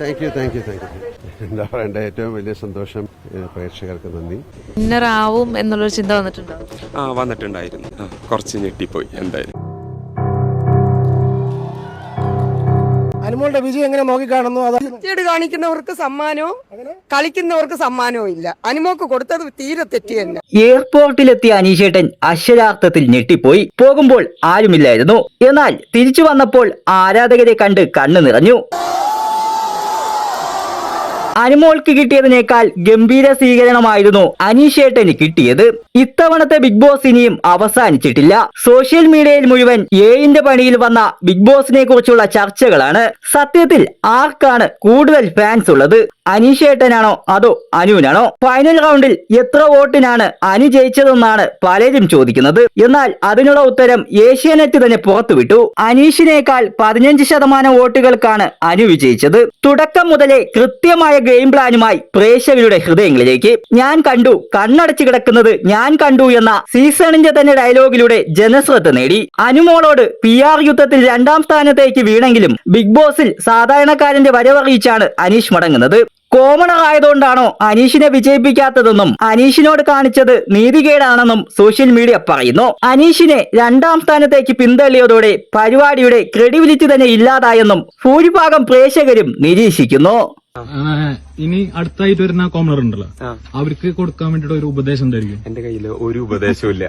Thank you thank you thank you എന്താ പറയണ്ട ഏറ്റവും വലിയ സന്തോഷം പ്രേക്ഷകർക്ക് നന്ദി. വിന്നറാവും എന്നുള്ളൊരു ചിന്ത വന്നിട്ടുണ്ടോ? ആ വന്നിട്ടുണ്ടായിരുന്നു. കുറച്ച് ഞെട്ടിപ്പോയി എന്തായാലും. അനുമോളുടെ വിജയം എങ്ങനെ നോക്കിക്കാണുന്നു? അത് വൃത്തികേട് കാണിക്കുന്നവർക്ക് സമ്മാനവും കളിക്കുന്നവർക്ക് സമ്മാനവും ഇല്ല. അനുമോക്ക് കൊടുത്തത് തീരെ തെറ്റി തന്നെ. എയർപോർട്ടിലെത്തിയ അനീഷേട്ടൻ അക്ഷരാർത്ഥത്തിൽ ഞെട്ടിപ്പോയി. പോകുമ്പോൾ ആരുമില്ലായിരുന്നു. എന്നാൽ തിരിച്ചു വന്നപ്പോൾ ആരാധകരെ കണ്ട് കണ്ണു നിറഞ്ഞു. അനുമോൾക്ക് കിട്ടിയതിനേക്കാൾ ഗംഭീര സ്വീകരണമായിരുന്നു അനീഷേട്ടന് കിട്ടിയത്. ഇത്തവണത്തെ ബിഗ് ബോസ് ഇനിയും അവസാനിച്ചിട്ടില്ല. സോഷ്യൽ മീഡിയയിൽ മുഴുവൻ ഏഴിന്റെ പണിയിൽ വന്ന ബിഗ് ബോസിനെ കുറിച്ചുള്ള ചർച്ചകളാണ്. സത്യത്തിൽ ആർക്കാണ് കൂടുതൽ ഫാൻസ് ഉള്ളത്? അനീഷേട്ടനാണോ? അതോ അനുവിനാണോ? ഫൈനൽ റൗണ്ടിൽ എത്ര വോട്ടിനാണ് അനു ജയിച്ചതെന്നാണ് പലരും ചോദിക്കുന്നത്. എന്നാൽ അതിനുള്ള ഉത്തരം ഏഷ്യാനെറ്റ് തന്നെ പുറത്തുവിട്ടു. അനീഷിനേക്കാൾ പതിനഞ്ച് ശതമാനം വോട്ടുകൾക്കാണ് അനു വിജയിച്ചത്. തുടക്കം മുതലേ കൃത്യമായ ഗെയിം പ്ലാനുമായി പ്രേക്ഷകരുടെ ഹൃദയങ്ങളിലേക്ക്. ഞാൻ കണ്ടു കണ്ണടച്ചു കിടക്കുന്നത് ഞാൻ കണ്ടു എന്ന സീസണിന്റെ തന്നെ ഡയലോഗിലൂടെ ജനശ്രദ്ധ നേടി. അനുമോളോട് പി ആർ യുദ്ധത്തിൽ രണ്ടാം സ്ഥാനത്തേക്ക് വീണെങ്കിലും ബിഗ് ബോസിൽ സാധാരണക്കാരന്റെ വരവറിയിച്ചാണ് അനീഷ് മടങ്ങുന്നത്. കോമണർ ആയതുകൊണ്ടാണോ അനീഷിനെ വിജയിപ്പിക്കാത്തതെന്നും അനീഷിനോട് കാണിച്ചത് നീതികേടാണെന്നും സോഷ്യൽ മീഡിയ പറയുന്നു. അനീഷിനെ രണ്ടാം സ്ഥാനത്തേക്ക് പിന്തള്ളിയതോടെ പരിപാടിയുടെ ക്രെഡിബിലിറ്റി തന്നെ ഇല്ലാതായെന്നും ഭൂരിഭാഗം പ്രേക്ഷകരും നിരീക്ഷിക്കുന്നു. ഇനി അടുത്തായിട്ട് വരുന്ന കോമണർ ഉണ്ടല്ലോ. അവർക്ക് കൊടുക്കാൻ വേണ്ടിട്ട് ഒരു ഉപദേശം എന്തായിരിക്കും എന്റെ കയ്യിൽ ഒരു ഉപദേശവും ഇല്ല.